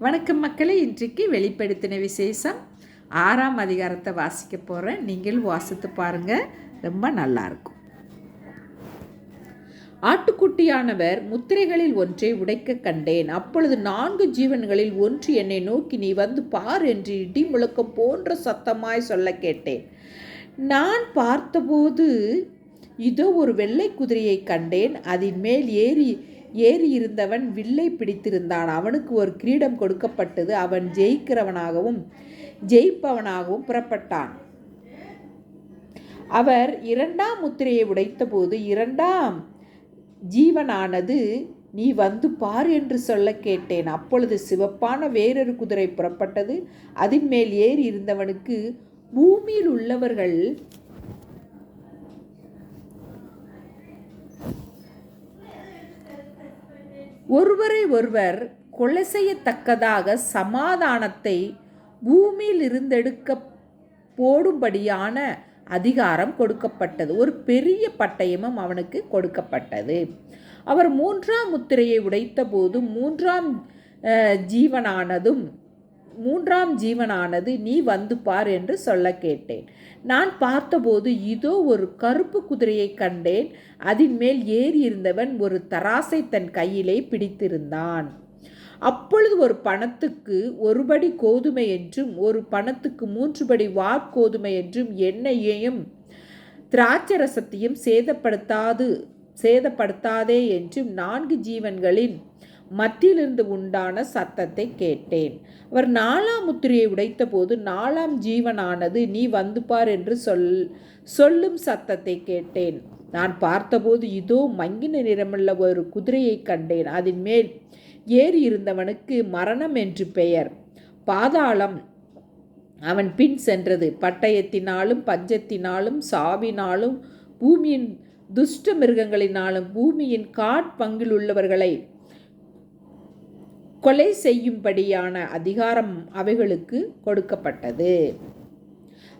வணக்கம் மக்களே இன்றைக்கு வெளிப்படுத்தின விசேஷம். ஆறாம் அதிகாரத்தை வாசிக்க போகிறேன் நீங்கள் வாசித்து பாருங்கள் ரொம்ப நல்லாயிருக்கும் ஆட்டுக்குட்டியானவர் முத்திரைகளில் ஒன்றை உடைக்க கண்டேன். அப்பொழுது நான்கு ஜீவன்களில் ஒன்று என்னை நோக்கி நீ வந்து பார் என்று இடி முழக்கம் போன்ற சத்தமாய் சொல்ல கேட்டேன். நான் பார்த்தபோது இதோ ஒரு வெள்ளை குதிரையை கண்டேன். அதன் மேல் ஏறி ஏறி இருந்தவன் வில்லை பிடித்திருந்தான். அவனுக்கு ஒரு கிரீடம் கொடுக்கப்பட்டது. அவன் ஜெயிக்கிறவனாகவும் ஜெயிப்பவனாகவும் புறப்பட்டான். அவர் இரண்டாம் முத்திரையை உடைத்தபோது இரண்டாம் ஜீவனானது நீ வந்து பார் என்று சொல்ல கேட்டேன். அப்பொழுது சிவப்பான வேறொரு குதிரை புறப்பட்டது. அதன் மேல் ஏறி இருந்தவனுக்கு பூமியில் உள்ளவர்கள் ஒருவரை ஒருவர் கொலை செய்யத்தக்கதாக சமாதானத்தை பூமியில் இருந்தெடுக்க போடும்படியான அதிகாரம் கொடுக்கப்பட்டது. ஒரு பெரிய பட்டயமும் அவனுக்கு கொடுக்கப்பட்டது. அவர் மூன்றாம் முத்திரையை உடைத்தபோது மூன்றாம் ஜீவனானதும் மூன்றாம் ஜீவனானது நீ வந்து பார் என்று சொல்ல கேட்டேன். நான் பார்த்தபோது இதோ ஒரு கருப்பு குதிரையை கண்டேன். அதன் மேல் ஏறி இருந்தவன் ஒரு தராசை தன் கையிலே பிடித்திருந்தான். அப்பொழுது ஒரு பணத்துக்கு ஒருபடி கோதுமை என்றும் ஒரு பணத்துக்கு மூன்றுபடி வார்கோதுமை என்றும் எண்ணெயையும் திராட்சரசத்தையும் சேதப்படுத்தாது சேதப்படுத்தாதே என்றும் நான்கு ஜீவன்களின் மத்தியிலிருந்து உண்டான சத்தத்தை கேட்டேன். அவர் நாலாம் முத்திரையை உடைத்தபோது நாலாம் ஜீவனானது நீ வந்து பார் என்று சொல் சொல்லும் சத்தத்தை கேட்டேன். நான் பார்த்தபோது இதோ மங்கின நிறமுள்ள ஒரு குதிரையை கண்டேன். அதன் மேல் ஏறி இருந்தவனுக்கு மரணம் என்று பெயர். பாதாளம் அவன் பின் சென்றது. பட்டயத்தினாலும் பஞ்சத்தினாலும் சாவினாலும் பூமியின் துஷ்ட மிருகங்களினாலும் பூமியின் காட்பங்கில் உள்ளவர்களை கொலை செய்யும்படியான அதிகாரம் அவைகளுக்கு கொடுக்கப்பட்டது.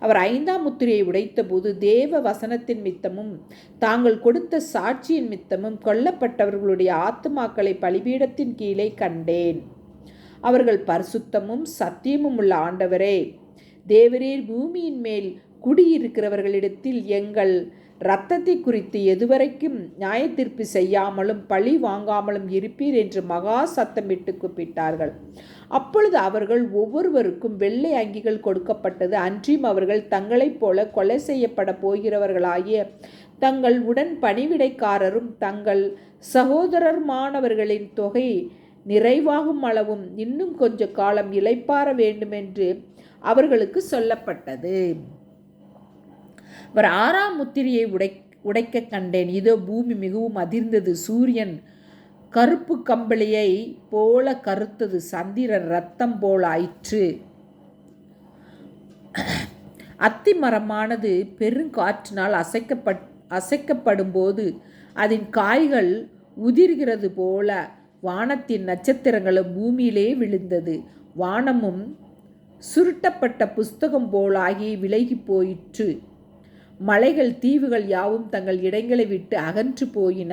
அவர் ஐந்தாம் முத்திரையை உடைத்தபோது தேவ வசனத்தின் மித்தமும் தாங்கள் கொடுத்த சாட்சியின் மித்தமும் கொல்லப்பட்டவர்களுடைய ஆத்துமாக்களை பலிபீடத்தின் கீழே கண்டேன். அவர்கள் பரிசுத்தமும் சத்தியமும் உள்ள ஆண்டவரே தேவரீர் பூமியின் மேல் குடியிருக்கிறவர்களிடத்தில் எங்கள் இரத்தத்தை குறித்து எதுவரைக்கும் நியாயத்தீர்ப்பு செய்யாமலும் பழி வாங்காமலும் இருப்பீர் என்று மகா சத்தமிட்டு கூப்பிட்டார்கள். அப்பொழுது அவர்கள் ஒவ்வொருவருக்கும் வெள்ளை அங்கிகள் கொடுக்கப்பட்டது. அன்றியும் அவர்கள் தங்களைப் போல கொலை செய்யப்பட போகிறவர்களாகிய தங்கள் உடன் பணிவிடைக்காரரும் தங்கள் சகோதரர்மானவர்களின் தொகை நிறைவாகும் அளவும் இன்னும் கொஞ்ச காலம் இலைப்பார வேண்டுமென்று அவர்களுக்கு சொல்லப்பட்டது. அவர் ஆறாம் முத்திரையை உடை உடைக்க கண்டேன். இதோ பூமி மிகவும் அதிர்ந்தது. சூரியன் கருப்பு கம்பளியை போல கருத்தது. சந்திரன் ரத்தம் போல் ஆயிற்று. அத்தி மரமானது பெருங்காற்றினால் அசைக்கப்பட் அசைக்கப்படும் போது அதன் காய்கள் உதிர்கிறது போல வானத்தின் நட்சத்திரங்களும் பூமியிலே விழுந்தது. வானமும் சுருட்டப்பட்ட புஸ்தகம் போலாகி விலகி போயிற்று. மலைகள் தீவுகள் யாவும் தங்கள் இடங்களை விட்டு அகன்று போயின.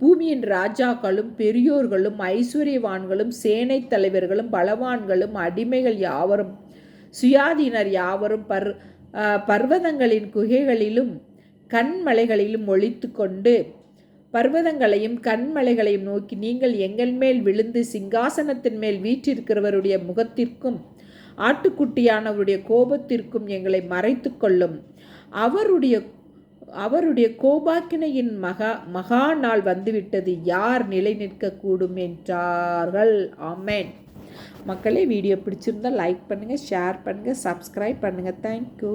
பூமியின் ராஜாக்களும் பெரியோர்களும் ஐஸ்வர்யவான்களும் சேனை தலைவர்களும் பலவான்களும் அடிமைகள் யாவரும் சுயாதீனர் யாவரும் பர் பர்வதங்களின் குகைகளிலும் கண்மலைகளிலும் ஒழித்து கொண்டு பர்வதங்களையும் கண்மலைகளையும் நோக்கி நீங்கள் எங்கள் மேல் விழுந்து சிங்காசனத்தின் மேல் வீற்றிருக்கிறவருடைய முகத்திற்கும் ஆட்டுக்குட்டியானவருடைய கோபத்திற்கும் எங்களை மறைத்து கொள்ளும். அவருடைய அவருடைய கோபாக்கினையின் மகா மகா நாள் வந்துவிட்டது. யார் நிலை நிற்கக்கூடும் என்றார்கள். ஆமேன். மக்களே வீடியோ பிடிச்சிருந்தால் லைக் பண்ணுங்கள் ஷேர் பண்ணுங்கள் சப்ஸ்கிரைப் பண்ணுங்கள் தேங்க்யூ